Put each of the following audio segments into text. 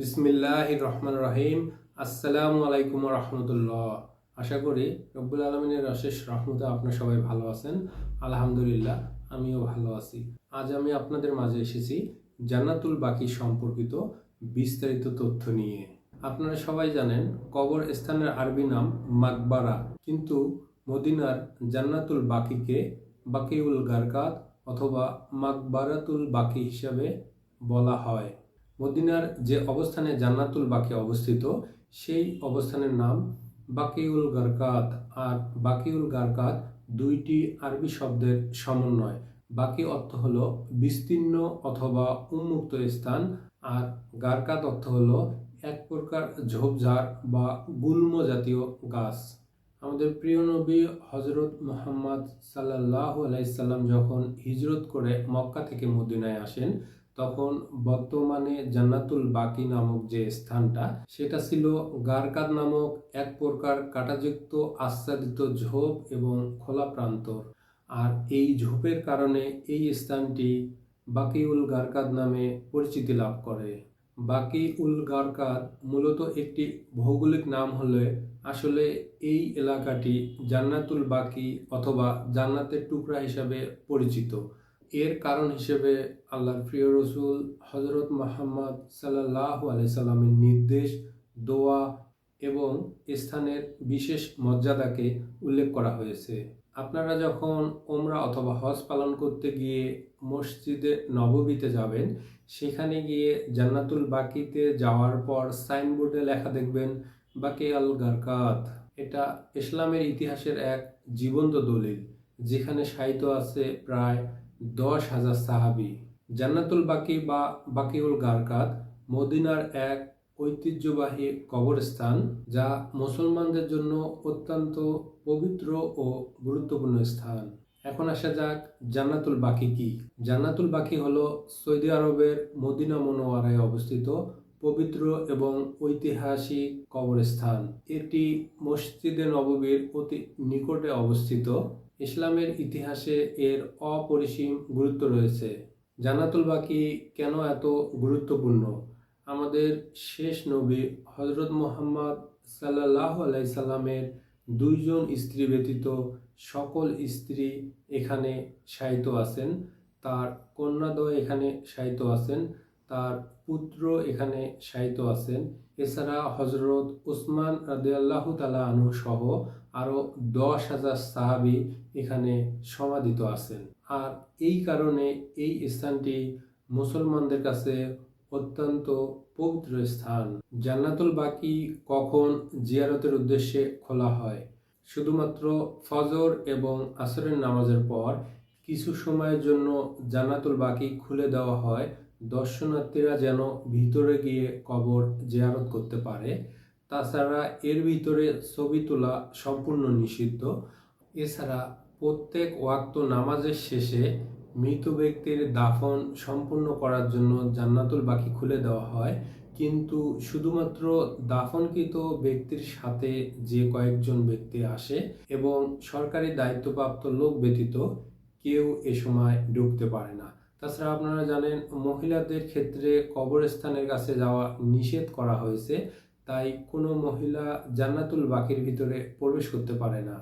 বিসমিল্লাহ রহমান রহিম। আসসালামু আলাইকুম রহমতুল্লাহ। আশা করি রব্বুল আলমিনের অশেষ রহমতে আপনার সবাই ভালো আছেন। আলহামদুলিল্লাহ, আমিও ভালো আছি। আজ আমি আপনাদের মাঝে এসেছি জান্নাতুল বাকি সম্পর্কিত বিস্তারিত তথ্য নিয়ে। আপনারা সবাই জানেন কবর স্থানের আরবি নাম মাকবারা। কিন্তু মদিনার জান্নাতুল বাকিকে বাকিউল গারকাত অথবা মাকবারাতুল বাকি হিসাবে বলা হয়। মদিনার যে অবস্থানে জান্নাতুল বাকি অবস্থিত, সেই অবস্থানের নাম বাকিউল গারকাত। আর বাকিউল গারকাত দুইটি আরবি শব্দের সমন্বয়। বাকি অর্থ হল বিস্তীর্ণ অথবা উন্মুক্ত স্থান, আর গারকাত অর্থ হল এক প্রকার ঝোপঝাড় বা গুল্ম জাতীয় গাছ। আমাদের প্রিয় নবী হজরত মোহাম্মদ সাল্লাহ আলাইসাল্লাম যখন হিজরত করে মক্কা থেকে মদিনায় আসেন তখন বর্তমানে জান্নাতুল বাকি নামক যে স্থানটা, সেটা ছিল গারকাদ নামক এক প্রকার কাটাযুক্ত আচ্ছাদিত ঝোপ এবং খোলা প্রান্তর। আর এই ঝোপের কারণে এই স্থানটি বাকিউল গারকাদ নামে পরিচিতি লাভ করে। বাকি উল গারকাদ মূলত একটি ভৌগোলিক নাম হলে আসলে এই এলাকাটি জান্নাতুল বাকি অথবা জান্নাতের টুকরা হিসাবে পরিচিত। এর কারণ হিসেবে আল্লাহর প্রিয় রসুল হজরত মোহাম্মদ সাল্লাহ আলাইসাল্লামের নির্দেশ, দোয়া এবং স্থানের বিশেষ মর্যাদাকে উল্লেখ করা হয়েছে। আপনারা যখন ওমরা অথবা হজ পালন করতে গিয়ে মসজিদে নববীতে যাবেন, সেখানে গিয়ে জান্নাতুল বাকিতে যাওয়ার পর সাইনবোর্ডে লেখা দেখবেন বাকি আল গারকাত। এটা ইসলামের ইতিহাসের এক জীবন্ত দলিল, যেখানে সাহিত্য আছে প্রায় দশ হাজার সাহাবি। জান্নাতুল বাকি বা বাকিউল গারকাত, মদিনার এক ঐতিহ্যবাহী কবরস্থান যা মুসলমানদের জন্য অত্যন্ত পবিত্র ও গুরুত্বপূর্ণ স্থান। এখন আসা যাক জান্নাতুল বাকি কি। জান্নাতুল বাকি হলো সৌদি আরবের মদিনা মনোয়ারায় অবস্থিত পবিত্র এবং ঐতিহাসিক কবরস্থান। এটি মসজিদে নববীর অতি নিকটে অবস্থিত। ইসলামের ইতিহাসে এর অপরিসীম গুরুত্ব রয়েছে। জান্নাতুল বাকি কেন এত গুরুত্বপূর্ণ? আমাদের শেষ নবী হজরত মোহাম্মদ সাল্লাহ আলাইসাল্লামের দুইজন স্ত্রী ব্যতীত সকল স্ত্রী এখানে শায়িত আছেন। তার কন্যাদয় এখানে শায়িত আছেন, তার পুত্র এখানে শায়িত আছেন। এছাড়া হজরত উসমান রাদিয়াল্লাহ তালা আনু সহ আরও দশ হাজার সাহাবি এখানে সমাধিত আছেন। আর এই কারণে এই স্থানটি মুসলমানদের কাছে অত্যন্ত পবিত্র স্থান। জান্নাতুল বাকি কখন জিয়ারতের উদ্দেশ্যে খোলা হয়? শুধুমাত্র ফজর এবং আসরের নামাজের পর কিছু সময়ের জন্য জান্নাতুল বাকি খুলে দেওয়া হয়। দর্শনার্থীরা যেন ভিতরে গিয়ে কবর জিয়ারত করতে পারে। তাছাড়া এর ভিতরে ছবি তোলা সম্পূর্ণ নিষিদ্ধ। এছাড়া প্রত্যেক ওয়াক্ত নামাজের শেষে মৃত ব্যক্তির দাফন সম্পূর্ণ করার জন্য জান্নাতুল বাকি খুলে দেওয়া হয়। কিন্তু শুধুমাত্র দাফনকৃত ব্যক্তির সাথে যে কয়েকজন ব্যক্তি আসে এবং সরকারি দায়িত্বপ্রাপ্ত লোক ব্যতীত কেউ এ সময় ঢুকতে পারে না। তাছাড়া আপনারা জানেন, মহিলাদের ক্ষেত্রে কবরস্থানের কাছে যাওয়া নিষেধ করা হয়েছে, তাই কোনো মহিলা জান্নাতুল বাকির ভিতরে প্রবেশ করতে পারে না।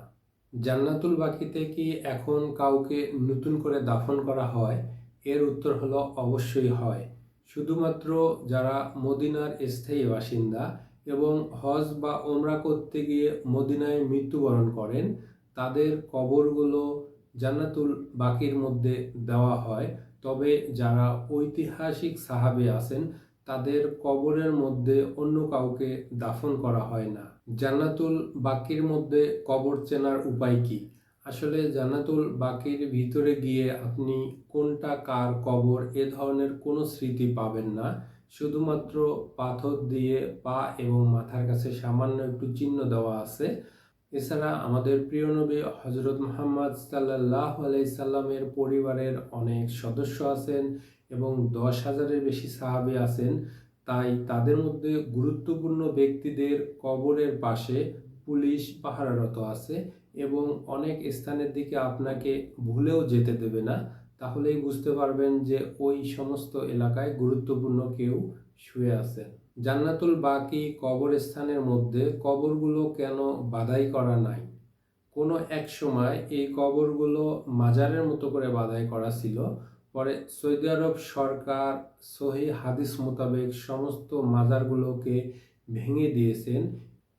জান্নাতুল বাকিতে কি এখন কাউকে নতুন করে দাফন করা হয়? এর উত্তর হলো অবশ্যই হয়। শুধুমাত্র যারা মদিনার স্থায়ী বাসিন্দা এবং হজ বা ওমরা করতে গিয়ে মদিনায় মৃত্যুবরণ করেন, তাদের কবরগুলো জান্নাতুল বাকির মধ্যে দেওয়া হয়। তবে যারা ঐতিহাসিক সাহাবে আছেন, তাদের কবরের মধ্যে অন্য কাউকে দাফন করা হয় না। জান্নাতুল বাকির মধ্যে কবর চেনার উপায় কি? আসলে জান্নাতুল বাকির ভিতরে গিয়ে আপনি কোনটা কার কবর, এ ধরনের কোনো স্মৃতি পাবেন না। শুধুমাত্র পাথর দিয়ে পা এবং মাথার কাছে সামান্য একটু চিহ্ন দেওয়া আছে। এছাড়া আমাদের প্রিয় নবী হজরত মোহাম্মদ সাল্লাহ আলাইসাল্লামের পরিবারের অনেক সদস্য আছেন এবং দশ হাজারের বেশি সাহাবি আছেন। তাই তাদের মধ্যে গুরুত্বপূর্ণ ব্যক্তিদের কবরের পাশে পুলিশ পাহারারত আছে এবং অনেক স্থানের দিকে আপনাকে ভুলেও যেতে দেবে না। তাহলেই বুঝতে পারবেন যে ওই সমস্ত এলাকায় গুরুত্বপূর্ণ কেউ শুয়ে আছে। জান্নাতুল বাকি কবরস্থানের মধ্যে কবরগুলো কেন বাধাই করা নাই? কোনো এক সময় এই কবরগুলো মাজারের মতো করে বাধাই করা ছিল। পরে সৌদি আরব সরকার সহি হাদিস মোতাবেক সমস্ত মাজারগুলোকে ভেঙে দিয়েছেন।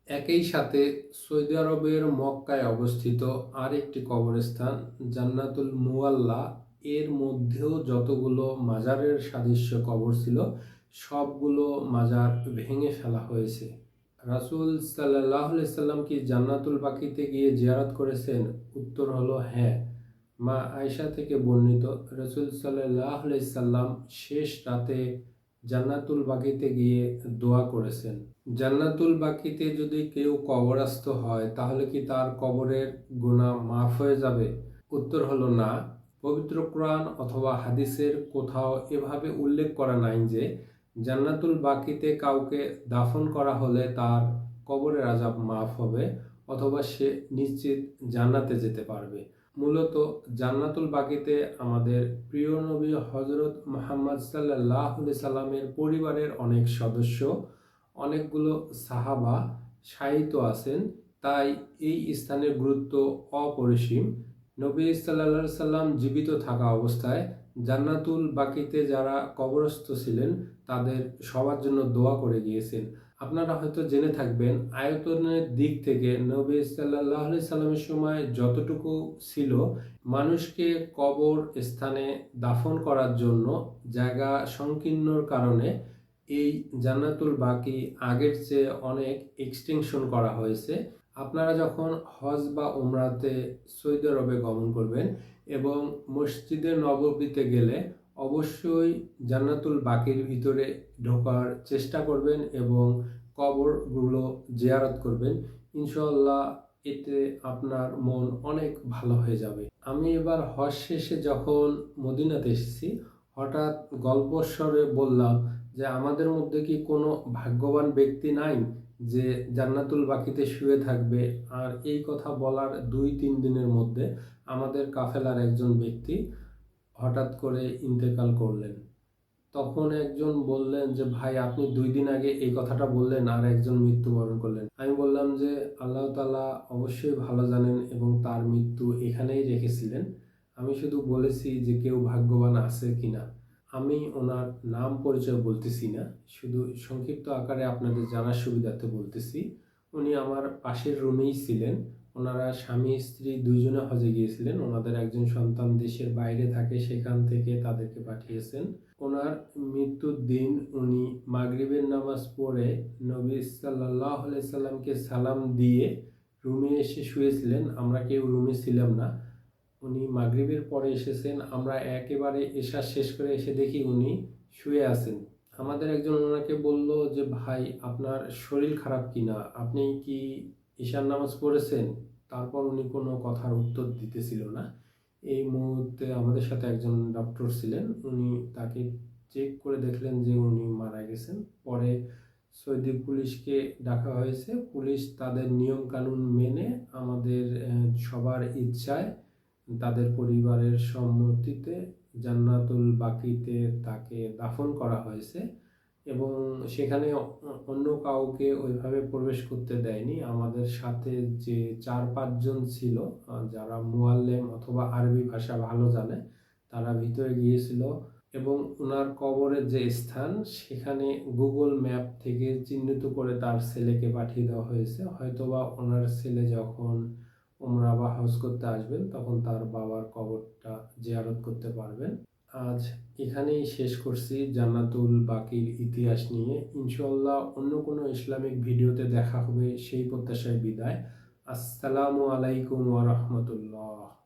একই সাথে সৌদি আরবের মক্কায় অবস্থিত আরেকটি কবরস্থান জান্নাতুল মুয়াল্লা এর মধ্যেও যতগুলো মাজারের সাদৃশ্য কবর ছিল, সবগুলো মাজার ভেঙে ফেলা হয়েছে। রাসুল সাল্লাহ সাল্লাম কি জান্নাতুল বাকিতে গিয়ে জিয়ারত করেছেন? উত্তর হলো হ্যাঁ। মা আয়সা থেকে বর্ণিত রসুল সাল্লাহ সাল্লাম শেষ রাতে জান্নাতুল বাকিতে গিয়ে দোয়া করেছেন। জান্নাতুল বাকিতে যদি কেউ কবরাস্ত হয়, তাহলে কি তার কবরের গুণা মাফ হয়ে যাবে? উত্তর হলো না। পবিত্র কোরআন অথবা হাদিসের কোথাও এভাবে উল্লেখ করা নাই যে জান্নাতুল বাকিতে কাউকে দাফন করা হলে তার কবরের আজাব মাফ হবে অথবা সে নিশ্চিত জান্নাতে যেতে পারবে। মূলত জান্নাতুল বাকিতে আমাদের প্রিয় নবী হজরত মোহাম্মদ সাল্লাহ সাল্লামের পরিবারের অনেক সদস্য, অনেকগুলো সাহাবা সাহিত্য আছেন, তাই এই স্থানের গুরুত্ব অপরিসীম। নবী সাল্লা সাল্লাম জীবিত থাকা অবস্থায় জান্নাতুল বাকিতে যারা কবরস্থ ছিলেন, তাদের সবার জন্য দোয়া করে গিয়েছেন। আপনারা হয়তো জেনে থাকবেন, আয়তনের দিক থেকে নবী সাল্লাহ সাল্লামের সময় যতটুকু ছিল, মানুষকে কবর স্থানে দাফন করার জন্য জায়গা সংকীর্ণর কারণে এই জান্নাতুল বাকি আগের চেয়ে অনেক এক্সটেনশন করা হয়েছে। আপনারা যখন হজ বা উমরাতে সৌদি আরবে গমন করবেন এবং মসজিদের নববীতে গেলে অবশ্যই জান্নাতুল বাকির ভিতরে ঢোকার চেষ্টা করবেন এবং কবরগুলো জিয়ারত করবেন। ইনশাল্লাহ এতে আপনার মন অনেক ভালো হয়ে যাবে। আমি এবার হজ শেষে যখন মদিনাতে এসেছি, হঠাৎ গল্পস্বরে বললাম যে, আমাদের মধ্যে কি কোনো ভাগ্যবান ব্যক্তি নাই যে জান্নাতুল বাকিতে শুয়ে থাকবে? আর এই কথা বলার দুই তিন দিনের মধ্যে আমাদের কাফেলার একজন ব্যক্তি হঠাৎ করে ইন্তেকাল করলেন। তখন একজন বললেন যে, ভাই, আপনি দুই দিন আগে এই কথাটা বললেন আর একজন মৃত্যুবরণ করলেন। আমি বললাম যে, আল্লাহ তালা অবশ্যই ভালো জানেন এবং তার মৃত্যু এখানেই রেখেছিলেন। আমি শুধু বলেছি যে, কেউ ভাগ্যবান আছে কিনা। আমি ওনার নাম পরিচয় বলতেছি না। শুধু সংক্ষিপ্ত আকারে আপনাদের জানার সুবিধাতে বলতেছি। উনি আমার পাশের রুমেই ছিলেন। ওনারা স্বামী, স্ত্রী দুইজনে হজে গিয়েছিলেন। ওনাদের একজন সন্তান দেশের বাইরে থাকে, সেখান থেকে তাদেরকে পাঠিয়েছেন। ওনার মৃত্যুর দিন উনি মাগরিবের নামাজ পড়ে নবী সাল্লাহ সাল্লামকে সালাম দিয়ে রুমে এসে শুয়েছিলেন। আমরা কেউ রুমে ছিলাম না। উনি মাগরিবের পরে এসেছেন। আমরা একেবারে এশা শেষ করে এসে দেখি উনি শুয়ে আছেন। আমাদের একজন ওনাকে বলল যে, ভাই, আপনার শরীর খারাপ কিনা? আপনি কি ঈশান নামাজ পড়েছেন, তারপর উনি কোনো কথার উত্তর দিতেছিল না। এই মুহূর্তে আমাদের সাথে একজন ডক্টর ছিলেন, উনি তাকে চেক করে দেখলেন যে উনি মারা গেছেন। পরে সৌদি পুলিশকে ডাকা হয়েছে। পুলিশ তাদের নিয়ম কানুন মেনে আমাদের সবার ইচ্ছায় তাদের পরিবারের সম্মতিতে জান্নাতুল বাকিতে তাকে দাফন করা হয়েছে। এবং সেখানে অন্য কাউকে ওইভাবে প্রবেশ করতে দেয়নি। আমাদের সাথে যে চার পাঁচজন ছিল যারা মুয়াল্লেম অথবা আরবি ভাষা ভালো জানে, তারা ভিতরে গিয়েছিল এবং ওনার কবরের যে স্থান, সেখানে গুগল ম্যাপ থেকে চিহ্নিত করে তার ছেলেকে পাঠিয়ে দেওয়া হয়েছে। হয়তোবা ওনার ছেলে যখন ওমরা বা হজ করতে আসবেন, তখন তার বাবার কবরটা জিয়ারত করতে পারবেন। আজ এখানেই শেষ করছি জান্নাতুল বাকির ইতিহাস নিয়ে। ইনশাল্লাহ অন্য কোনো ইসলামিক ভিডিওতে দেখা হবে সেই প্রত্যাশায় বিদায়। আসসালামু আলাইকুম ওয়া রাহমাতুল্লাহ।